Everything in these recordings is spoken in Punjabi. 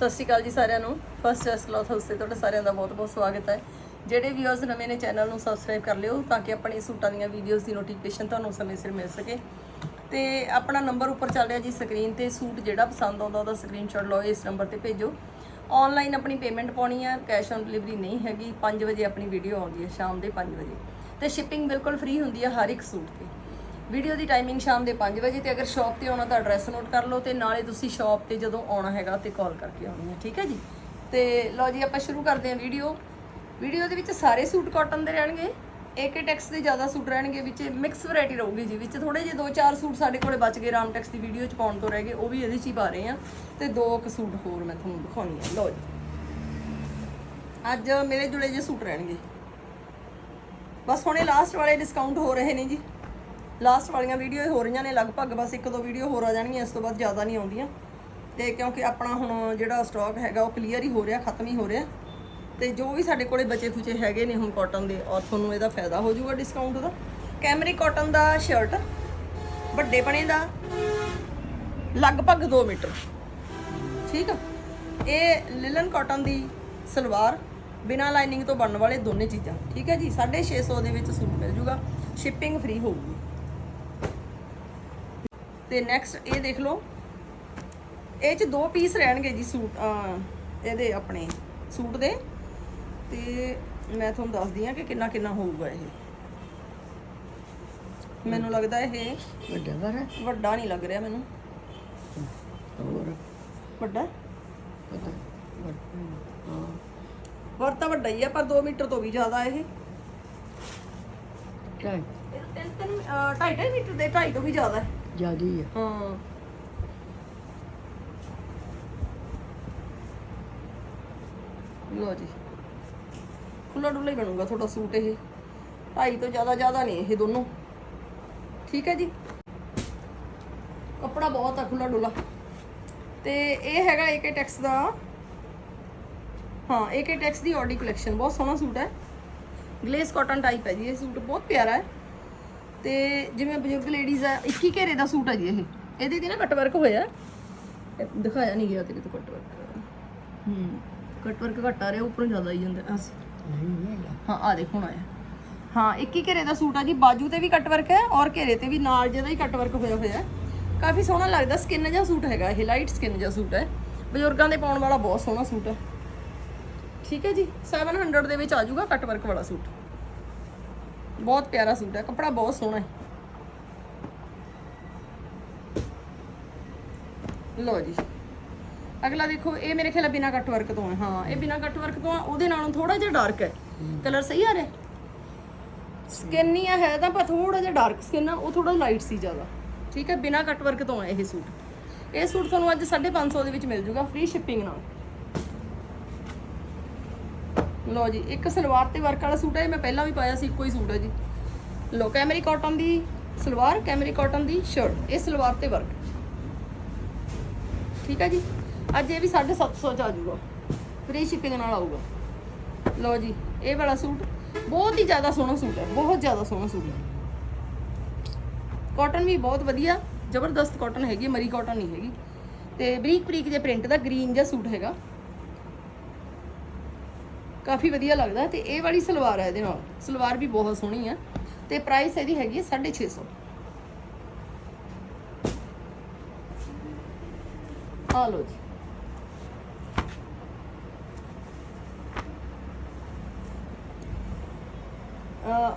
ਸਤਿ ਸ਼੍ਰੀ ਅਕਾਲ ਜੀ ਸਾਰਿਆਂ ਨੂੰ। ਫਸਟ ਐਸ ਕਲੌਥ ਹਾਊਸ ਤੇ ਤੁਹਾਡਾ ਸਾਰਿਆਂ ਦਾ ਬਹੁਤ-ਬਹੁਤ ਸਵਾਗਤ ਹੈ। ਜਿਹੜੇ ਵੀਅਰਸ ਨਵੇਂ ਨੇ ਚੈਨਲ ਨੂੰ ਸਬਸਕ੍ਰਾਈਬ ਕਰ ਲਿਓ ਤਾਂ ਕਿ ਆਪਣੀ ਸੂਟਾਂ ਦੀਆਂ ਵੀਡੀਓਜ਼ ਦੀ ਨੋਟੀਫਿਕੇਸ਼ਨ ਤੁਹਾਨੂੰ ਸਮੇਂ ਸਿਰ ਮਿਲ ਸਕੇ। ਤੇ ਆਪਣਾ ਨੰਬਰ ਉੱਪਰ ਚੱਲ ਰਿਹਾ ਜੀ ਸਕਰੀਨ ਤੇ। ਸੂਟ ਜਿਹੜਾ ਪਸੰਦ ਆਉਂਦਾ ਉਹਦਾ ਸਕਰੀਨਸ਼ਾਟ ਲਓ, ਇਸ ਨੰਬਰ ਤੇ ਭੇਜੋ। ਆਨਲਾਈਨ ਆਪਣੀ ਪੇਮੈਂਟ ਪਾਉਣੀ ਹੈ ਕੈਸ਼ ਔਨ ਡਿਲੀਵਰੀ ਨਹੀਂ ਹੈਗੀ। 5 ਵਜੇ ਆਪਣੀ ਵੀਡੀਓ ਆਉਂਦੀ ਹੈ, ਸ਼ਾਮ ਦੇ 5 ਵਜੇ। ਤੇ ਸ਼ਿਪਿੰਗ ਬਿਲਕੁਲ ਫ੍ਰੀ ਹੁੰਦੀ ਹੈ ਹਰ ਇੱਕ ਸੂਟ ਤੇ। ਵੀਡੀਓ ਦੀ ਟਾਈਮਿੰਗ ਸ਼ਾਮ ਦੇ 5 ਵਜੇ ਤੇ ਅਗਰ ਸ਼ਾਪ ਤੇ ਆਉਣਾ ਤਾਂ ਐਡਰੈਸ ਨੋਟ ਕਰ ਲਓ ਤੇ ਨਾਲੇ ਤੁਸੀਂ ਸ਼ਾਪ ਤੇ ਜਦੋਂ ਆਉਣਾ ਹੈਗਾ ਤੇ ਕਾਲ ਕਰਕੇ ਆਉਣੀ ਹੈ, ਠੀਕ ਹੈ ਜੀ? ਤੇ ਲਓ ਜੀ, ਆਪਾਂ ਸ਼ੁਰੂ ਕਰਦੇ ਹਾਂ ਵੀਡੀਓ ਵੀਡੀਓ ਦੇ ਵਿੱਚ ਸਾਰੇ ਸੂਟ ਕਾਟਨ ਦੇ ਰਹਿਣਗੇ ਏਕੇ ਟੈਕਸ ਦੇ ਜ਼ਿਆਦਾ ਸੂਟ ਰਹਿਣਗੇ, ਵਿੱਚ ਮਿਕਸ ਵੈਰਾਈਟੀ ਰਹੂਗੀ ਜੀ, ਵਿੱਚ ਥੋੜੇ ਜਿਹੇ ਦੋ ਚਾਰ ਸੂਟ ਸਾਡੇ ਕੋਲੇ ਬਚ ਗਏ, ਰਾਮ ਟੈਕਸ ਦੀ ਵੀਡੀਓ ਚ ਪਾਉਣ ਤੋਂ ਰਹਿ ਗਏ, ਉਹ ਵੀ ਇਹਦੇ ਚ ਹੀ ਪਾ ਰਹੇ ਆ ਤੇ ਦੋ ਕੁ ਸੂਟ ਹੋਰ ਮੈਂ ਤੁਹਾਨੂੰ ਦਿਖਾਉਣੀ ਆ। ਲਓ ਜੀ। ਅੱਜ ਮੇਰੇ ਜੁੜੇ ਜੇ ਸੂਟ ਰਹਿਣਗੇ। ਬਸ ਹੁਣੇ ਲਾਸਟ ਵਾਲੇ ਡਿਸਕਾਊਂਟ ਹੋ ਰਹੇ ਨੇ ਜੀ। ਲਾਸਟ ਵਾਲੀਆਂ ਵੀਡੀਓ ਹੋ ਰਹੀਆਂ ਨੇ, ਲਗਭਗ ਬਸ ਇੱਕ ਦੋ ਵੀਡੀਓ ਹੋਰ ਆ ਜਾਣਗੀਆਂ, ਇਸ ਤੋਂ ਬਾਅਦ ਜ਼ਿਆਦਾ ਨਹੀਂ ਆਉਂਦੀਆਂ। ਤੇ ਕਿਉਂਕਿ ਆਪਣਾ ਹੁਣ ਜਿਹੜਾ ਸਟਾਕ ਹੈਗਾ, ਉਹ ਕਲੀਅਰ ਹੀ ਹੋ ਰਿਹਾ, ਖਤਮ ਹੀ ਹੋ ਰਿਹਾ। ਤੇ ਜੋ ਵੀ ਸਾਡੇ ਕੋਲੇ ਬਚੇ ਖੁਚੇ ਹੈਗੇ ਨੇ ਹੁਣ ਕਾਟਨ ਦੇ, ਔਰ ਤੁਹਾਨੂੰ ਇਹਦਾ ਫਾਇਦਾ ਹੋ ਜਾਊਗਾ ਡਿਸਕਾਊਂਟ ਦਾ। ਕੈਮਰੀ ਕਾਟਨ ਦਾ ਸ਼ਰਟ ਵੱਡੇ ਬਣੇ ਦਾ, ਲਗਭਗ 2 ਮੀਟਰ। ਠੀਕ ਆ? ਇਹ ਲਿਲਨ ਕਾਟਨ ਦੀ ਸਲਵਾਰ, ਬਿਨਾ ਲਾਈਨਿੰਗ ਤੋਂ ਬਣਨ ਵਾਲੇ ਦੋਨੇ ਚੀਜ਼ਾਂ। ਠੀਕ ਹੈ ਜੀ? 650 ਦੇ ਵਿੱਚ ਸੂਟ ਮਿਲ ਜੂਗਾ। ਸ਼ਿਪਿੰਗ ਫ੍ਰੀ ਹੋਊਗੀ। ਤੇ ਨੈਕਸਟ ਇਹ ਦੇਖ ਲਓ। ਇਹ ਚ ਦੋ ਪੀਸ ਰਹਿਣਗੇ ਜੀ ਸੂਟ ਇਹਦੇ ਆਪਣੇ ਸੂਟ ਦੇ। ਤੇ ਮੈਂ ਤੁਹਾਨੂੰ ਦੱਸਦੀ ਆ ਕਿ ਕਿੰਨਾ ਕਿੰਨਾ ਹੋਊਗਾ ਇਹ। ਮੈਨੂੰ ਲੱਗਦਾ ਇਹ ਵੱਡਾ ਘਰ ਹੈ? ਵੱਡਾ ਨਹੀਂ ਲੱਗ ਰਿਹਾ ਮੈਨੂੰ। ਹੋਰ? ਵੱਡਾ? ਪਤਾ। ਹਾਂ। ਵਰ ਤਾਂ ਵੱਡਾ ਹੀ ਆ ਪਰ 2 ਮੀਟਰ ਤੋਂ ਵੀ ਜ਼ਿਆਦਾ ਇਹ। ਕਿਆ ਇਹ ਤਿੰਨ ਤਿੰਨ ਅਹ, ਢਾਈ ਢਾਈ ਮੀਟਰ ਦੇ ਢਾਈ ਤੋਂ ਵੀ ਜ਼ਿਆਦਾ ਹੈ। ਜਿਆਦੀ ਹੈ ਹਾਂ। ਲੋ ਜੀ। ਖੁੱਲਾ ਡੁੱਲਾ ਹੀ ਬਣੂਗਾ ਤੁਹਾਡਾ ਸੂਟ ਇਹ। ਢਾਈ ਤੋਂ ਜ਼ਿਆਦਾ ਜ਼ਿਆਦਾ ਨਹੀਂ ਇਹ ਦੋਨੋਂ। ਠੀਕ ਹੈ ਜੀ? ਕੱਪੜਾ ਬਹੁਤ ਆ ਖੁੱਲਾ ਡੁੱਲਾ ਤੇ ਇਹ ਹੈਗਾ ਏਕੇ ਟੈਕਸ ਦਾ। ਹਾਂ ਏਕੇ ਟੈਕਸ ਦੀ ਆਡੀ ਕਲੈਕਸ਼ਨ ਬਹੁਤ ਸੋਹਣਾ ਸੂਟ ਹੈ। ਗਲੇਸ ਕਾਟਨ ਟਾਈਪ ਹੈ ਜੀ, ਇਹ ਸੂਟ ਬਹੁਤ ਪਿਆਰਾ ਹੈ। ਤੇ ਜਿਵੇਂ ਬਜ਼ੁਰਗ ਲੇਡੀਜ਼ ਆ 21 ਘੇਰੇ ਦਾ ਸੂਟ ਹੈ ਜੀ ਇਹ। ਇਹਦੇ ਤੇ ਨਾ ਕੱਟ ਵਰਕ ਹੋਇਆ। ਦਿਖਾਇਆ ਨਹੀਂ ਗਿਆ ਤੇਰੇ ਤੋਂ ਕੱਟ ਵਰਕ ਹੂੰ ਕੱਟ ਵਰਕ ਘੱਟ ਆ ਰਿਹਾ ਉੱਪਰੋਂ ਜ਼ਿਆਦਾ ਆਈ ਜਾਂਦਾ। ਅਸ ਨਹੀਂ ਹੈਗਾ। ਹਾਂ ਆ ਦੇਖੋ ਹੁਣ ਆਇਆ। ਹਾਂ 21 ਘੇਰੇ ਦਾ ਸੂਟ ਆ ਜੀ ਬਾਜੂ ਤੇ ਵੀ ਕੱਟ ਵਰਕ ਹੈ ਔਰ ਘੇਰੇ ਤੇ ਵੀ ਨਾਲ ਜਿਹਦਾ ਹੀ ਕੱਟ ਵਰਕ ਹੋਇਆ ਹੋਇਆ। ਹੈ ਕਾਫੀ ਸੋਹਣਾ ਲੱਗਦਾ ਸਕਿਨ ਜਿਹਾ ਸੂਟ ਹੈਗਾ ਇਹ ਲਾਈਟ ਸਕਿਨ ਜਿਹਾ ਸੂਟ ਹੈ। ਬਜ਼ੁਰਗਾਂ ਦੇ ਪਾਉਣ ਵਾਲਾ ਬਹੁਤ ਸੋਹਣਾ ਸੂਟ ਹੈ। ਠੀਕ ਹੈ ਜੀ 700 ਦੇ ਵਿੱਚ ਆ ਜਾਊਗਾ ਕੱਟ ਵਰਕ ਵਾਲਾ ਸੂਟ। ਬਹੁਤ ਪਿਆਰਾ ਸੂਟ ਹੈ, ਕੱਪੜਾ ਬਹੁਤ ਸੋਹਣਾ ਹੈ। ਲੋ ਜੀ। ਅਗਲਾ ਦੇਖੋ, ਇਹ ਮੇਰੇ ਖਿਆਲ ਬਿਨਾ ਕੱਟ ਵਰਕ ਤੋਂ ਹੈ। ਹਾਂ, ਇਹ ਬਿਨਾ ਕੱਟ ਵਰਕ ਤੋਂ ਆ, ਉਹਦੇ ਨਾਲੋਂ ਥੋੜਾ ਜਿਹਾ ਡਾਰਕ ਹੈ। ਕਲਰ ਸਹੀ ਆ ਰਿਹਾ ਸਕਿਨ ਹੀ ਆ, ਹੈ ਤਾਂ ਪਰ ਥੋੜਾ ਜਿਹਾ ਡਾਰਕ ਸਕਿਨ ਆ, ਉਹ ਥੋੜਾ ਲਾਈਟ ਸੀ ਜ਼ਿਆਦਾ। ਠੀਕ ਹੈ, ਬਿਨਾ ਕੱਟ ਵਰਕ ਤੋਂ ਆ ਇਹ ਸੂਟ। ਇਹ ਸੂਟ ਤੁਹਾਨੂੰ ਅੱਜ 550 ਦੇ ਵਿੱਚ ਮਿਲ ਜੂਗਾ ਫ੍ਰੀ ਸ਼ਿਪਿੰਗ ਨਾਲ। ਲੋ ਜੀ ਇੱਕ ਸਲਵਾਰ ਤੇ ਵਰਕ ਵਾਲਾ ਸੂਟ ਹੈ ਇਹ ਮੈਂ ਪਹਿਲਾਂ ਵੀ ਪਾਇਆ ਸੀ ਇੱਕੋ ਹੀ ਸੂਟ ਹੈ ਜੀ। ਲੋ ਕੈਮਰੀ ਕਾਟਨ ਦੀ ਸਲਵਾਰ ਕੈਮਰੀ ਕਾਟਨ ਦੀ ਸ਼ਰਟ ਇਹ ਸਲਵਾਰ ਤੇ ਵਰਕ। ਠੀਕ ਹੈ ਜੀ? ਅੱਜ ਇਹ ਵੀ 750 ਚ ਆ ਜਾਊਗਾ। ਫ੍ਰੀ ਸ਼ਿਪਿੰਗ ਨਾਲ ਆਊਗਾ। ਲਓ ਜੀ ਇਹ ਵਾਲਾ ਸੂਟ ਬਹੁਤ ਹੀ ਜ਼ਿਆਦਾ ਸੋਹਣਾ ਸੂਟ ਹੈ ਬਹੁਤ ਜ਼ਿਆਦਾ ਸੋਹਣਾ ਸੂਟ ਹੈ। ਕਾਟਨ ਵੀ ਬਹੁਤ ਵਧੀਆ ਜ਼ਬਰਦਸਤ ਕਾਟਨ ਹੈਗੀ ਹੈ, ਮਰੀ ਕਾਟਨ ਨਹੀਂ ਹੈਗੀ। ਤੇ ਬਰੀਕ ਬਰੀਕ ਜੇ ਪ੍ਰਿੰਟ ਦਾ ਗ੍ਰੀਨ ਜਿਹਾ ਸੂਟ ਹੈਗਾ। ਕਾਫੀ ਵਧੀਆ ਲੱਗਦਾ ਤੇ ਇਹ ਵਾਲੀ ਸਲਵਾਰ ਹੈ ਇਹਦੇ ਨਾਲ। ਸਲਵਾਰ ਵੀ ਬਹੁਤ ਸੋਹਣੀ ਹੈ ਤੇ ਪ੍ਰਾਈਸ ਇਹਦੀ ਹੈਗੀ ਹੈ 650 ਆ ਲਓ ਜੀ।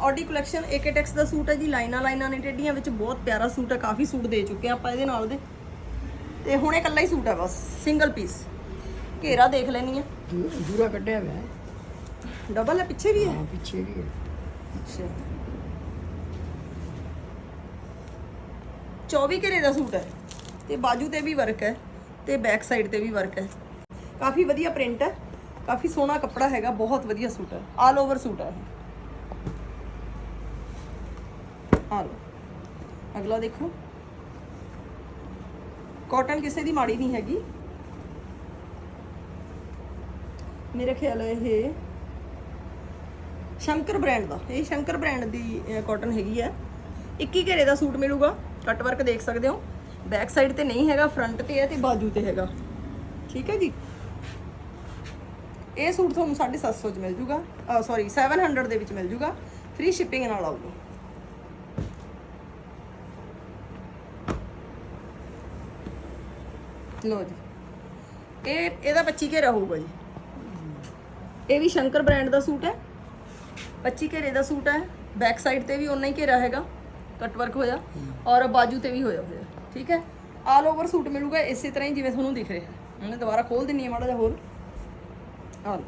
ਆਡੀ ਕਲੈਕਸ਼ਨ ਏਕੇਟੈਕਸ ਦਾ ਸੂਟ ਹੈ ਜੀ, ਲਾਈਨਾਂ ਲਾਈਨਾਂ ਨੇ ਟੇਡੀਆਂ ਵਿੱਚ ਬਹੁਤ ਪਿਆਰਾ ਸੂਟ ਹੈ, ਕਾਫੀ ਸੂਟ ਦੇ ਚੁੱਕੇ ਆਪਾਂ ਇਹਦੇ ਨਾਲ ਦੇ। ਤੇ ਹੁਣ ਇਹ ਇਕੱਲਾ ਹੀ ਸੂਟ ਹੈ ਬਸ ਸਿੰਗਲ ਪੀਸ ਘੇਰਾ ਦੇਖ ਲੈਣੀ ਆ ਦੂਰਾ ਕੱਢਿਆ ਹੋਇਆ ਡਬਲ ਹੈ ਪਿੱਛੇ ਵੀ ਹੈ? ਹਾਂ ਪਿੱਛੇ ਵੀ ਹੈ। ਅੱਛਾ। 24 ਘੇਰੇ ਦਾ ਸੂਟ ਹੈ ਤੇ ਬਾਜੂ ਤੇ ਵੀ ਵਰਕ ਹੈ ਤੇ ਬੈਕ ਸਾਈਡ ਤੇ ਵੀ ਵਰਕ ਹੈ। ਕਾਫੀ ਵਧੀਆ ਪ੍ਰਿੰਟ ਹੈ ਕਾਫੀ ਸੋਹਣਾ ਕੱਪੜਾ ਹੈਗਾ ਬਹੁਤ ਵਧੀਆ ਸੂਟ ਹੈ ਆਲ ਓਵਰ ਸੂਟ ਹੈ ਇਹ। ਆ ਲਓ ਅਗਲਾ ਦੇਖੋ। ਕਾਟਨ ਕਿਸੇ ਦੀ ਮਾੜੀ ਨਹੀਂ ਹੈਗੀ। ਮੇਰੇ ਖਿਆਲ ਇਹ ਸ਼ੰਕਰ ਬ੍ਰਾਂਡ ਦਾ। ਇਹ ਸ਼ੰਕਰ ਬ੍ਰਾਂਡ ਦੀ ਕਾਟਨ ਹੈਗੀ ਹੈ 21 ਘੇਰੇ ਦਾ ਸੂਟ ਮਿਲੂਗਾ। ਕੱਟ ਵਰਕ ਦੇਖ ਸਕਦੇ ਹੋ। ਬੈਕ ਸਾਈਡ ਤੇ ਨਹੀਂ ਹੈਗਾ ਫਰੰਟ ਤੇ ਹੈ ਤੇ ਬਾਜੂ ਤੇ ਹੈਗਾ। ਠੀਕ ਹੈ ਜੀ? ਇਹ ਸੂਟ ਤੁਹਾਨੂੰ 750 ਚ ਮਿਲ ਜੂਗਾ। ਸੌਰੀ 700 ਦੇ ਵਿੱਚ ਮਿਲ ਜੂਗਾ। ਫ੍ਰੀ ਸ਼ਿਪਿੰਗ ਨਾਲ ਆਊਗਾ। ਲੋ ਜੀ। ਇਹ, ਇਹਦਾ 25 ਘੇਰਾ ਹੋਊਗਾ ਜੀ। ਇਹ ਵੀ ਸ਼ੰਕਰ ਬ੍ਰਾਂਡ ਦਾ ਸੂਟ ਹੈ। 25 ਘੇਰੇ ਦਾ ਸੂਟ ਹੈ ਬੈਕ ਸਾਈਡ ਤੇ ਵੀ ਉਨਾ ਹੀ ਘੇਰਾ ਹੈਗਾ ਕੱਟ ਵਰਕ ਹੋਇਆ, ਔਰ ਬਾਜੂ ਤੇ ਵੀ ਹੋਇਆ ਹੋਇਆ, ਠੀਕ ਹੈ? ਆਲ ਓਵਰ ਸੂਟ ਮਿਲੂਗਾ, ਇਸੇ ਤਰ੍ਹਾਂ ਹੀ ਜਿਵੇਂ ਤੁਹਾਨੂੰ ਦਿਖ ਰਿਹਾ ਉਹਨੇ ਦੁਬਾਰਾ ਖੋਲ ਦਿੰਨੀ ਹੈ ਮਾੜਾ ਜਿਹਾ ਹੋਰ। ਆ ਲਓ।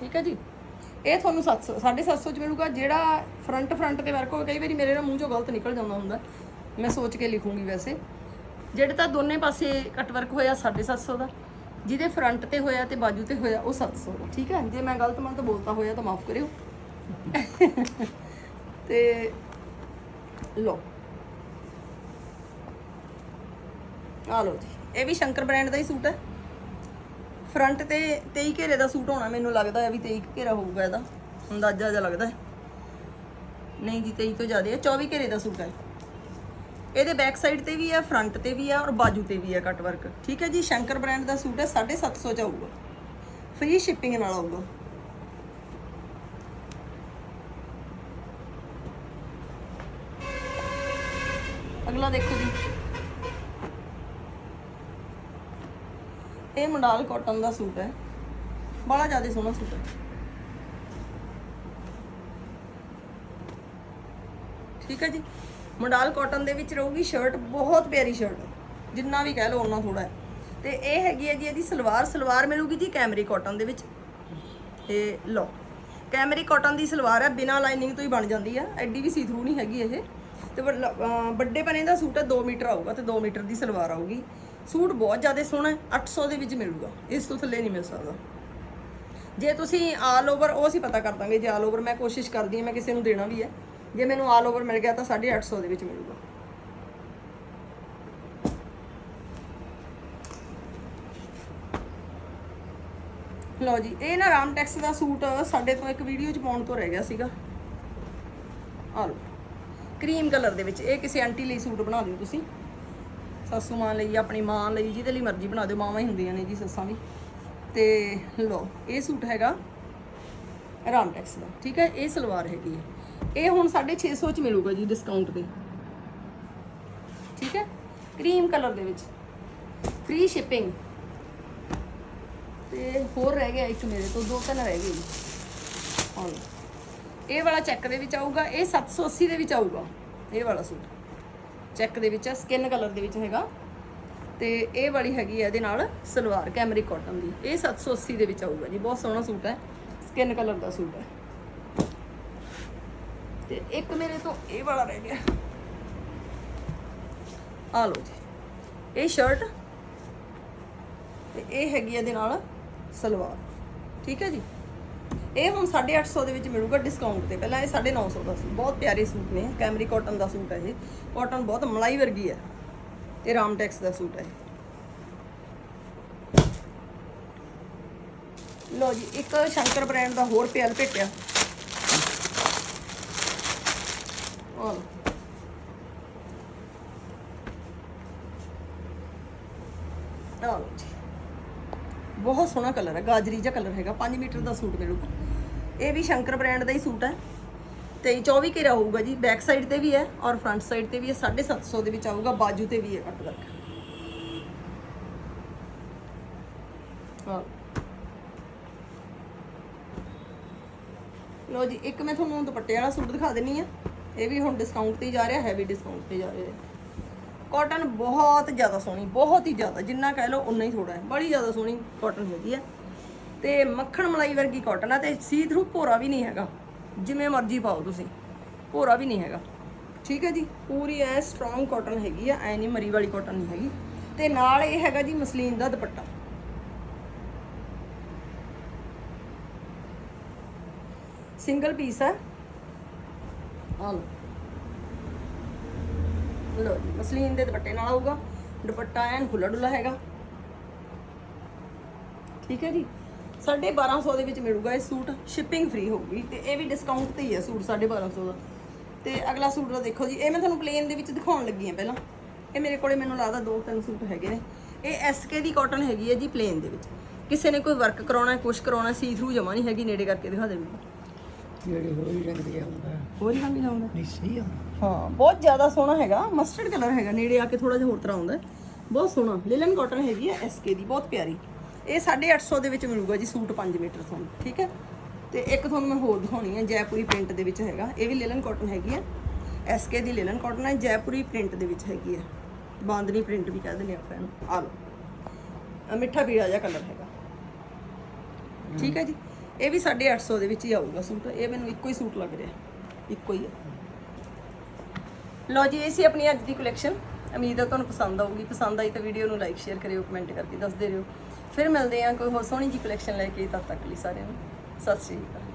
ਠੀਕ ਹੈ ਜੀ? ਇਹ ਤੁਹਾਨੂੰ 700 750 ਚ ਮਿਲੂਗਾ, ਜਿਹੜਾ ਫਰੰਟ ਫਰੰਟ ਤੇ ਵਰਕ ਹੋਵੇ, ਕਈ ਵਾਰੀ ਮੇਰੇ ਨਾਲ ਮੂੰਹ ਚੋਂ ਗਲਤ ਨਿਕਲ ਜਾਂਦਾ ਹੁੰਦਾ। ਮੈਂ ਸੋਚ ਕੇ ਲਿਖੂੰਗੀ ਵੈਸੇ। ਜਿਹੜੇ ਤਾਂ ਦੋਨੇ ਪਾਸੇ ਕੱਟ ਵਰਕ ਹੋਇਆ 750 ਦਾ। ਜਿਹਦੇ ਫਰੰਟ ਤੇ ਹੋਇਆ ਤੇ ਬਾਜੂ ਤੇ ਹੋਇਆ, ਉਹ 700 ਦਾ ਠੀਕ ਹੈ? ਜੇ ਮੈਂ ਗਲਤ ਮਨ ਤੋਂ ਬੋਲਤਾ ਹੋਇਆ ਤਾਂ ਮਾਫ ਕਰਿਓ। ਤੇ ਲੋ ਆ ਲੋ ਜੀ। ਇਹ ਵੀ ਸ਼ੰਕਰ ਬ੍ਰਾਂਡ ਦਾ ਹੀ ਸੂਟ ਹੈ। ਫਰੰਟ ਤੇ 23 ਘੇਰੇ ਦਾ ਸੂਟ ਹੋਣਾ, ਮੈਨੂੰ ਲੱਗਦਾ ਹੈ ਵੀ 23 ਘੇਰਾ ਹੋਊਗਾ ਇਹਦਾ। ਅੰਦਾਜ਼ਾ ਜਿਹਾ ਲੱਗਦਾ ਨਹੀਂ ਜੀ 23 ਤੋਂ ਜ਼ਿਆਦਾ ਹੈ। 24 ਘੇਰੇ ਦਾ ਸੂਟ ਹੈ। ਇਹਦੇ ਬੈਕ ਸਾਈਡ ਤੇ ਵੀ ਹੈ ਫਰੰਟ ਤੇ ਵੀ ਹੈ ਔਰ ਬਾਜੂ ਤੇ ਵੀ ਹੈ ਕਟ ਵਰਕ ਠੀਕ ਹੈ ਜੀ? ਸ਼ੰਕਰ ਬ੍ਰਾਂਡ ਦਾ ਸੂਟ ਹੈ 750 ਚ ਆਊਗਾ। ਫ੍ਰੀ ਸ਼ਿਪਿੰਗ ਨਾਲ ਆਊਗਾ। ਅਗਲਾ ਦੇਖੋ ਜੀ। ਇਹ ਮੰਡਾਲ ਕਾਟਨ ਦਾ ਸੂਟ ਹੈ। ਬੜਾ ਜ਼ਿਆਦਾ ਸੋਹਣਾ ਸੂਟ ਹੈ। ਠੀਕ ਹੈ ਜੀ? ਮੰਡਾਲ ਕਾਟਨ ਦੇ ਵਿੱਚ ਰਹੂਗੀ ਸ਼ਰਟ ਬਹੁਤ ਪਿਆਰੀ ਸ਼ਰਟ ਜਿੰਨਾ ਵੀ ਕਹਿ ਲਓ ਉਹਨਾਂ ਥੋੜਾ ਹੈ। ਤੇ ਇਹ ਹੈਗੀ ਹੈ ਜੀ, ਇਹਦੀ ਸਲਵਾਰ ਸਲਵਾਰ ਮਿਲੂਗੀ ਜੀ ਕੈਮਰੀ ਕਾਟਨ ਦੇ ਵਿੱਚ। ਇਹ ਲਓ, ਕੈਮਰੀ ਕਾਟਨ ਦੀ ਸਲਵਾਰ ਹੈ, ਬਿਨਾ ਲਾਈਨਿੰਗ ਤੋਂ ਹੀ ਬਣ ਜਾਂਦੀ ਹੈ। ਐਡੀ ਵੀ ਸੀ ਥਰੂ ਨਹੀਂ ਹੈਗੀ ਇਹ। ਤੇ ਵੱਡ- ਅਹ, ਵੱਡੇ ਪਨੇ ਦਾ ਸੂਟ ਹੈ 2 ਮੀਟਰ ਆਊਗਾ ਤੇ 2 ਮੀਟਰ ਦੀ ਸਲਵਾਰ ਆਊਗੀ। ਸੂਟ ਬਹੁਤ ਜ਼ਿਆਦਾ ਸੋਹਣਾ ਹੈ 800 ਦੇ ਵਿੱਚ ਮਿਲੂਗਾ। ਇਸ ਤੋਂ ਥੱਲੇ ਨਹੀਂ ਮਿਲ ਸਕਦਾ। ਜੇ ਤੁਸੀਂ ਆਲ ਓਵਰ ਉਹ ਅਸੀਂ ਪਤਾ ਕਰ ਦਾਂਗੇ, ਜੇ ਆਲ ਓਵਰ ਮੈਂ ਕੋਸ਼ਿਸ਼ ਕਰਦੀ ਹਾਂ, ਮੈਂ ਕਿਸੇ ਨੂੰ ਦੇਣਾ ਵੀ ਹੈ। ਜੇ ਮੈਨੂੰ ਆਲ ਓਵਰ ਮਿਲ ਗਿਆ ਤਾਂ 850 ਦੇ ਵਿੱਚ ਮਿਲੂਗਾ। ਲਓ ਜੀ, ਇਹ ਨਾ ਰਾਮਟੈਕਸ ਦਾ ਸੂਟ ਸਾਡੇ ਤੋਂ ਇੱਕ ਵੀਡੀਓ ਚ ਪਾਉਣ ਤੋਂ ਰਹਿ ਗਿਆ ਸੀਗਾ। ਆ ਲਓ ਕਰੀਮ ਕਲਰ ਦੇ ਵਿੱਚ, ਇਹ ਕਿਸੇ ਆਂਟੀ ਲਈ ਸੂਟ ਬਣਾ ਦਿਓ ਤੁਸੀਂ। ਸੱਸੂ ਮਾਂ ਲਈ, ਆਪਣੀ ਮਾਂ ਲਈ, ਜਿਹਦੇ ਲਈ ਮਰਜ਼ੀ ਬਣਾ ਦਿਓ, ਮਾਵਾਂ ਹੀ ਹੁੰਦੀਆਂ ਨੇ ਜੀ ਸੱਸਾਂ ਵੀ। ਤੇ ਲਓ, ਇਹ ਸੂਟ ਹੈਗਾ ਰਾਮਟੈਕਸ ਦਾ, ਠੀਕ ਹੈ? ਇਹ ਸਲਵਾਰ ਹੈਗੀ ਹੈ। ਇਹ ਹੁਣ 650 ਚ ਮਿਲੂਗਾ ਜੀ ਡਿਸਕਾਊਂਟ ਤੇ। ਠੀਕ ਹੈ? ਕਰੀਮ ਕਲਰ ਦੇ ਵਿੱਚ। ਫ੍ਰੀ ਸ਼ਿਪਿੰਗ ਤੇ ਹੋਰ ਰਹਿ ਗਿਆ ਇੱਕ ਮੇਰੇ ਤੋਂ, ਦੋ ਤਿੰਨ ਰਹਿ ਗਏ ਜੀ। ਹਾਂ ਇਹ ਵਾਲਾ ਚੈੱਕ ਦੇ ਵਿੱਚ ਆਊਗਾ, ਇਹ 780 ਦੇ ਵਿੱਚ ਆਊਗਾ, ਇਹ ਵਾਲਾ ਸੂਟ। ਚੈੱਕ ਦੇ ਵਿੱਚ ਸਕਿਨ ਕਲਰ ਦੇ ਵਿੱਚ ਹੈਗਾ। ਤੇ ਇਹ ਵਾਲੀ ਹੈਗੀ ਹੈ ਇਹਦੇ ਨਾਲ ਸਲਵਾਰ ਕੈਮਰੀ ਕਾਟਨ ਦੀ। ਇਹ 780 ਦੇ ਵਿੱਚ ਆਊਗਾ ਜੀ, ਬਹੁਤ ਸੋਹਣਾ ਸੂਟ ਹੈ। ਸਕਿਨ ਕਲਰ ਦਾ ਸੂਟ ਹੈ। ਤੇ ਇੱਕ ਮੇਰੇ ਤੋਂ ਇਹ ਵਾਲਾ ਰਹਿ ਗਿਆ। ਆ ਲਓ ਜੀ। ਇਹ ਸ਼ਰਟ ਤੇ ਇਹ ਹੈਗੀ ਇਹਦੇ ਨਾਲ ਸਲਵਾਰ। ਠੀਕ ਹੈ ਜੀ? ਇਹ ਹੁਣ 850 ਦੇ ਵਿੱਚ ਮਿਲੂਗਾ ਡਿਸਕਾਊਂਟ ਤੇ। ਪਹਿਲਾਂ ਇਹ 950 ਦਾ ਸੀ। ਬਹੁਤ ਪਿਆਰੇ ਸੂਟ ਨੇ। ਕੈਮਰੀ ਕਾਟਨ ਦਾ ਸੂਟ ਹੈ ਇਹ। ਕਾਟਨ ਬਹੁਤ ਮਲਾਈ ਵਰਗੀ ਹੈ। ਇਹ ਰਾਮਟੈਕਸ ਦਾ ਸੂਟ ਹੈ ਲੋ ਜੀ, ਇੱਕ ਸ਼ੰਕਰ ਬ੍ਰਾਂਡ ਦਾ ਹੋਰ ਪਿਆਲ ਭੇਟਿਆ। ਆਹ ਲਓ। ਜੀ ਬਹੁਤ ਸੋਹਣਾ ਕਲਰ ਹੈ, ਗਾਜਰੀ ਜਿਹਾ ਕਲਰ ਹੈਗਾ 5 ਮੀਟਰ ਦਾ ਸੂਟ ਮਿਲੂਗਾ ਇਹ ਵੀ ਸ਼ੰਕਰ ਬ੍ਰਾਂਡ ਦਾ ਹੀ ਸੂਟ ਹੈ। ਤੇ 24 ਘੇਰਾ ਹੋਊਗਾ ਜੀ ਬੈਕ ਸਾਈਡ ਤੇ ਵੀ ਹੈ ਔਰ ਫਰੰਟ ਸਾਈਡ ਤੇ ਵੀ ਹੈ 750 ਦੇ ਵਿੱਚ ਆਊਗਾ, ਬਾਜੂ ਤੇ ਵੀ ਹੈ ਕੱਟ ਵਰਕ ਲੋ ਜੀ, ਇੱਕ ਮੈਂ ਤੁਹਾਨੂੰ ਦੁਪੱਟੇ ਵਾਲਾ ਸੂਟ ਦਿਖਾ ਦਿੰਨੀ ਆ। ਇਹ ਵੀ ਹੁਣ ਡਿਸਕਾਊਂਟ ਤੇ ਜਾ ਰਿਹਾ ਹੈਵੀ ਡਿਸਕਾਊਂਟ ਤੇ ਜਾ ਰਿਹਾ। ਕਾਟਨ ਬਹੁਤ ਜ਼ਿਆਦਾ ਸੋਹਣੀ, ਬਹੁਤ ਹੀ ਜ਼ਿਆਦਾ, ਜਿੰਨਾ ਕਹਿ ਲਓ ਉਨਾ ਹੀ ਥੋੜਾ ਹੈ। ਬੜੀ ਜ਼ਿਆਦਾ ਸੋਹਣੀ ਕਾਟਨ ਹੈਗੀ ਹੈ। ਤੇ ਮੱਖਣ ਮਲਾਈ ਵਰਗੀ ਕਾਟਨ ਆ ਤੇ ਸੀ ਥਰੂ ਭੋਰਾ ਵੀ ਨਹੀਂ ਹੈਗਾ। ਜਿਵੇਂ ਮਰਜ਼ੀ ਪਾਓ ਤੁਸੀਂ, ਭੋਰਾ ਵੀ ਨਹੀਂ ਹੈਗਾ। ਠੀਕ ਹੈ ਜੀ, ਪੂਰੀ ਐ ਸਟਰੋਂਗ ਕਾਟਨ ਹੈਗੀ ਆ, ਐ ਨਹੀਂ ਮਰੀ ਵਾਲੀ ਕਾਟਨ ਨਹੀਂ ਹੈਗੀ। ਤੇ ਨਾਲ ਇਹ ਹੈਗਾ ਜੀ ਮਸਲੀਨ ਦਾ ਦੁਪੱਟਾ। ਸਿੰਗਲ ਪੀਸ ਹੈ ਆ ਲਓ ਲੋ ਜੀ, ਮਸਲੀਨ ਦੇ ਦੁਪੱਟੇ ਨਾਲ ਆਊਗਾ। ਦੁਪੱਟਾ ਐਨ ਖੁੱਲਾ ਡੁੱਲਾ ਹੈਗਾ। ਠੀਕ ਹੈ ਜੀ? 1250 ਦੇ ਵਿੱਚ ਮਿਲੂਗਾ ਇਹ ਸੂਟ। ਸ਼ਿਪਿੰਗ ਫ੍ਰੀ ਹੋਊਗੀ ਤੇ ਇਹ ਵੀ ਡਿਸਕਾਊਂਟ ਤੇ ਹੀ ਹੈ ਸੂਟ 1250 ਦਾ। ਤੇ ਅਗਲਾ ਸੂਟ ਦਾ ਦੇਖੋ ਜੀ, ਇਹ ਮੈਂ ਤੁਹਾਨੂੰ ਪਲੇਨ ਦੇ ਵਿੱਚ ਦਿਖਾਉਣ ਲੱਗੀ ਹਾਂ ਪਹਿਲਾਂ। ਇਹ ਮੇਰੇ ਕੋਲੇ ਮੈਨੂੰ ਲੱਗਦਾ ਦੋ ਤਿੰਨ ਸੂਟ ਹੈਗੇ ਨੇ। ਇਹ ਐਸਕੇ ਦੀ ਕਾਟਨ ਹੈਗੀ ਹੈ ਜੀ ਪਲੇਨ ਦੇ ਵਿੱਚ। ਕਿਸੇ ਨੇ ਕੋਈ ਵਰਕ ਕਰਾਉਣਾ ਹੈ ਕੁਛ ਕਰਾਉਣਾ ਸੀ ਥਰੂ ਜਮਾ ਨਹੀਂ ਹੈਗੀ, ਨੇੜੇ ਕਰਕੇ ਦਿਖਾ ਦੇ ਮੈਨੂੰ ਜਿਹੜੇ ਹੋਈ ਰੰਗ ਦੇ ਆਉਂਦਾ ਹੋਰ ਹੀ ਰੰਗ ਜਾਉਂਦਾ ਨਹੀਂ ਸਹੀ ਆਉਂਦਾ ਹਾਂ ਬਹੁਤ ਜ਼ਿਆਦਾ ਸੋਹਣਾ ਹੈਗਾ ਮਸਟਰਡ ਕਲਰ ਹੈਗਾ ਨੇੜੇ ਆ ਕੇ ਥੋੜਾ ਜਿਹਾ ਹੋਰ ਤਰ੍ਹਾਂ ਆਉਂਦਾ। ਬਹੁਤ ਸੋਹਣਾ ਲਿਲਨ ਕਾਟਨ ਹੈਗੀ ਹੈ ਐਸਕੇ ਦੀ ਬਹੁਤ ਪਿਆਰੀ। ਇਹ 850 ਦੇ ਵਿੱਚ ਮਿਲੂਗਾ ਜੀ ਸੂਟ 5 ਮੀਟਰ ਤੁਹਾਨੂੰ ਠੀਕ ਹੈ? ਤੇ ਇੱਕ ਤੁਹਾਨੂੰ ਮੈਂ ਹੋਰ ਦਿਖਾਉਣੀ ਹੈ ਜੈਪੁਰੀ ਪ੍ਰਿੰਟ ਦੇ ਵਿੱਚ ਹੈਗਾ। ਇਹ ਵੀ ਲਿਲਨ ਕਾਟਨ ਹੈਗੀ ਹੈ। ਐਸਕੇ ਦੀ ਲਿਲਨ ਕਾਟਨ ਹੈ ਜੈਪੁਰੀ ਪ੍ਰਿੰਟ ਦੇ ਵਿੱਚ ਹੈਗੀ ਹੈ। ਬਾਂਦਨੀ ਪ੍ਰਿੰਟ ਵੀ ਕਹਿ ਦਿੰਦੇ ਆਪਾਂ ਇਹਨੂੰ। ਆ ਲਓ। ਮਿੱਠਾ ਪੀਲਾ ਜਿਹਾ ਕਲਰ ਹੈਗਾ। ਠੀਕ ਹੈ ਜੀ? ਇਹ ਵੀ 850 ਦੇ ਵਿੱਚ ਹੀ ਆਊਗਾ ਸੂਟ। ਇਹ ਮੈਨੂੰ ਇੱਕੋ ਹੀ ਸੂਟ ਲੱਗ ਰਿਹਾ। ਇੱਕੋ ਹੀ ਹੈ ਲੋ ਜੀ, ਇਹ ਸੀ ਆਪਣੀ ਅੱਜ ਦੀ ਕਲੈਕਸ਼ਨ ਉਮੀਦ ਹੈ ਤੁਹਾਨੂੰ ਪਸੰਦ ਆਊਗੀ। ਪਸੰਦ ਆਈ ਤਾਂ ਵੀਡੀਓ ਨੂੰ ਲਾਈਕ ਸ਼ੇਅਰ ਕਰਿਓ ਕਮੈਂਟ ਕਰਕੇ ਦੱਸਦੇ ਰਹੋ। ਫਿਰ ਮਿਲਦੇ ਹਾਂ ਕੋਈ ਹੋਰ ਸੋਹਣੀ ਜੀ ਕਲੈਕਸ਼ਨ ਲੈ ਕੇ ਤਦ ਤੱਕ ਲਈ ਸਾਰਿਆਂ ਨੂੰ। ਸਤਿ ਸ਼੍ਰੀ ਅਕਾਲ।